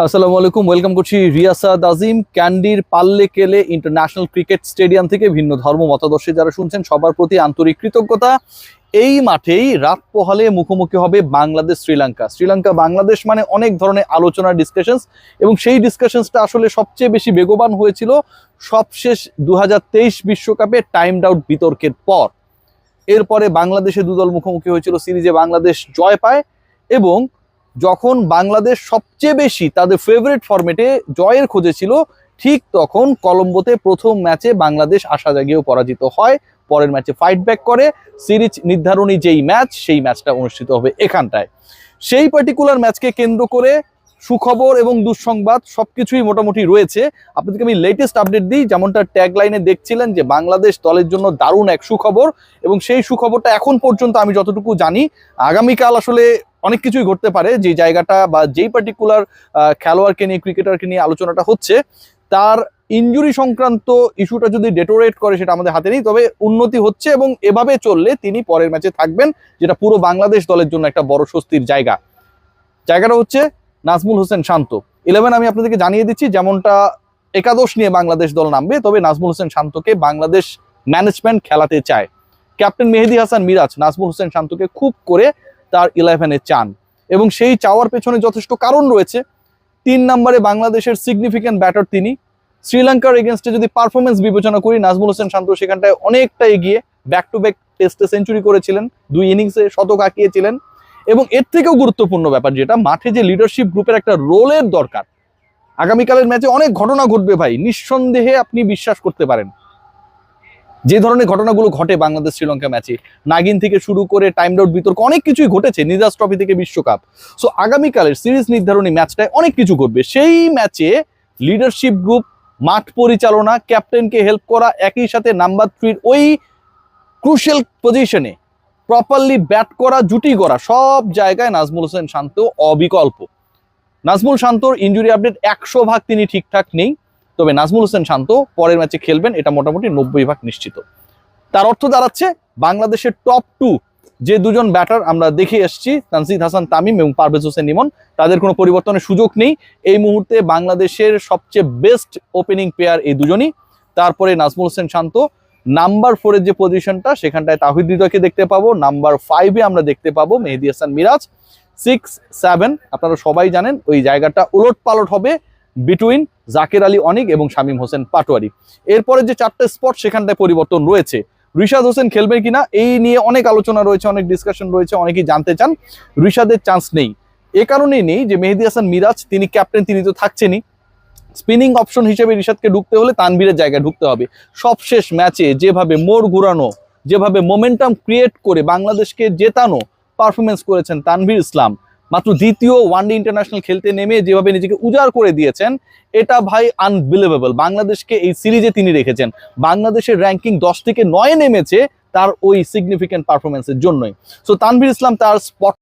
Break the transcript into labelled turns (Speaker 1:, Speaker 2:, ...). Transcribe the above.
Speaker 1: আসসালামু আলাইকুম, ওয়েলকাম করছি রিয়াসাদ আজিম, ক্যান্ডির পাল্লে কেলে ইন্টারন্যাশনাল ক্রিকেট স্টেডিয়াম থেকে ভিন্ন ধর্ম মতাদর্শী যারা শুনছেন, সবার প্রতি আন্তরিক কৃতজ্ঞতা। এই মাঠেই রাত পোহালে মুখোমুখি হবে বাংলাদেশ শ্রীলঙ্কা। শ্রীলঙ্কা, বাংলাদেশ মানে অনেক ধরনের আলোচনা ডিসকাশনস এবং সেই ডিসকাশনসটা আসলে সবচেয়ে বেশি বেগবান হয়েছিল সবশেষ দু বিশ্বকাপে টাইমড আউট বিতর্কের পর। এরপরে বাংলাদেশে দুদল মুখোমুখি হয়েছিল সিরিজে বাংলাদেশ জয় পায় এবং যখন বাংলাদেশ সবচেয়ে বেশি তাদের ফেভারিট ফরম্যাটে জয়ের খোঁজে ছিল ঠিক তখন কলম্বোতে প্রথম ম্যাচে বাংলাদেশ আশা জাগিয়েও পরাজিত হয়। পরের ম্যাচে ফাইট ব্যাক করে। সিরিজ নির্ধারণী যেই ম্যাচ সেই ম্যাচটা অনুষ্ঠিত হবে এখানটায়। সেই পার্টিকুলার ম্যাচকে কেন্দ্র করে সুখবর এবং দুঃসংবাদ সবকিছুই মোটামুটি রয়েছে। আপনাদেরকে আমি লেটেস্ট আপডেট দিই। যেমনটা ট্যাগ লাইনে দেখছিলেন যে বাংলাদেশ দলের জন্য দারুণ এক সুখবর এবং সেই সুখবরটা এখন পর্যন্ত আমি যতটুকু জানি, আগামীকাল আসলে অনেক কিছুই ঘটতে পারে, যে জায়গাটা বা যেই পার্টিকুলার খেলোয়াড়কে নিয়ে ক্রিকেটারকে নিয়ে আলোচনাটা হচ্ছে, তার ইনজুরি সংক্রান্ত ইস্যুটা যদি ডেটোরেট করে, সেটা আমাদের হাতে নেই, তবে উন্নতি হচ্ছে এবং এভাবে চললে তিনি পরের ম্যাচে থাকবেন, যেটা পুরো বাংলাদেশ দলের জন্য একটা বড় স্বস্তির জায়গা। জায়গাটা হচ্ছে নাজমুল হোসেন শান্ত। ইলেভেন আমি আপনাদেরকে জানিয়ে দিচ্ছি, যেমনটা একাদশ নিয়ে বাংলাদেশ দল নামবে, তবে নাজমুল হোসেন শান্তকে বাংলাদেশ ম্যানেজমেন্ট খেলাতে চায়। ক্যাপ্টেন মেহেদি হাসান মিরাজ, নাজমুল হোসেন শান্তকে খুব করে তার ইলেভেনে চান। এবং সেই চাওয়ার পেছনে যথেষ্ট কারণ রয়েছে। তিন নম্বরে বাংলাদেশের সিগনিফিক্যান্ট ব্যাটার তিনি। শ্রীলঙ্কার এগেনস্টে যদি পারফরমেন্স বিবেচনা করি, নাজমুল হোসেন শান্ত সেখানটায় অনেকটা এগিয়ে ব্যাক টু ব্যাক টেস্টে সেঞ্চুরি করেছিলেন। দুই ইনিংসে শতক আঁকিয়েছিলেন। এবং এর থেকেও গুরুত্বপূর্ণ ব্যাপার যেটা, মাঠে যে লিডারশিপ গ্রুপের একটা রোলের দরকার। আগামীকালের ম্যাচে অনেক ঘটনা ঘটবে ভাই। নিঃসন্দেহে আপনি বিশ্বাস করতে পারেন। যে ধরনের ঘটনাগুলো ঘটে বাংলাদেশ শ্রীলঙ্কা ম্যাচে, নাগিন থেকে শুরু করে টাইম আউট বিতর্ক, অনেক কিছুই ঘটেছে নিজাস ট্রফি থেকে বিশ্বকাপ। সো আগামীকালের সিরিজ নির্ধারণী ম্যাচটায় অনেক কিছু ঘটবে। সেই ম্যাচে লিডারশিপ গ্রুপ মাঠ পরিচালনা, ক্যাপ্টেনকে হেল্প করা, একই সাথে নাম্বার থ্রির ওই ক্রুশিয়াল পজিশনে প্রপারলি ব্যাট করা, জুটি করা সব জায়গায় নাজমুল হোসেন শান্ত অবিকল্প। নাজমুল শান্তর ইঞ্জুরি আপডেট একশো ভাগ তিনি ঠিকঠাক নেই। তবে নাজমুল হোসেন শান্ত পরের ম্যাচে খেলবেন, এটা মোটামুটি নব্বই ভাগ নিশ্চিত। তার অর্থ দাঁড়াচ্ছে বাংলাদেশের টপ টু যে দুজন ব্যাটার আমরা দেখে এসেছি তানসিদ হাসান, তামিম এবং পারভেজ হোসেন ইমন, তাদের কোনো পরিবর্তনের সুযোগ নেই। এই মুহূর্তে বাংলাদেশের সবচেয়ে বেস্ট ওপেনিং প্লেয়ার এই দুজনই। তারপরে নাজমুল হোসেন শান্ত নাম্বার ফোরের যে পজিশনটা সেখানটায় তাহিদ দেখতে পাবো নাম্বার ফাইভে আমরা দেখতে পাবো মেহেদি হাসান মিরাজ। সিক্স সেভেন আপনারা সবাই জানেন, ওই জায়গাটা উলট পালট হবে বিটুইন জাকের আলী অনিক এবং শামীম হোসেন পাটোয়ারি। এরপরে যে চারটে স্পট সেখানটায় পরিবর্তন রয়েছে। রিশাদ হোসেন খেলবে কিনা, এই নিয়ে অনেক আলোচনা রয়েছে, অনেক ডিসকাশন রয়েছে, অনেকেই জানতে চান। রিশাদের চান্স নেই। এ কারণেই নেই যে মেহেদি হাসান মিরাজ, তিনি ক্যাপ্টেন তিনি তো থাকছেনই। স্পিনিং অপশন হিসেবে রিশাদকে ঢুকতে হলে তানভীরের জায়গায় ঢুকতে হবে। সবশেষ ম্যাচে যেভাবে মোড় ঘুরানো, যেভাবে মোমেন্টাম ক্রিয়েট করে বাংলাদেশকে জেতানো পারফরমেন্স করেছেন তানভীর ইসলাম। মাত্র দ্বিতীয় ওয়ানডে ইন্টারন্যাশনাল খেলতে নেমে যেভাবে নিজেকে উজাড় করে দিয়েছেন, এটা ভাই আনবিলিভেবল বাংলাদেশকে এই সিরিজে তিনি রেখেছেন। বাংলাদেশের র্যাঙ্কিং দশ থেকে নয় নেমেছে তার ওই সিগনিফিক্যান্ট পারফরমেন্সের জন্যই। সো তানভীর ইসলাম তার স্পট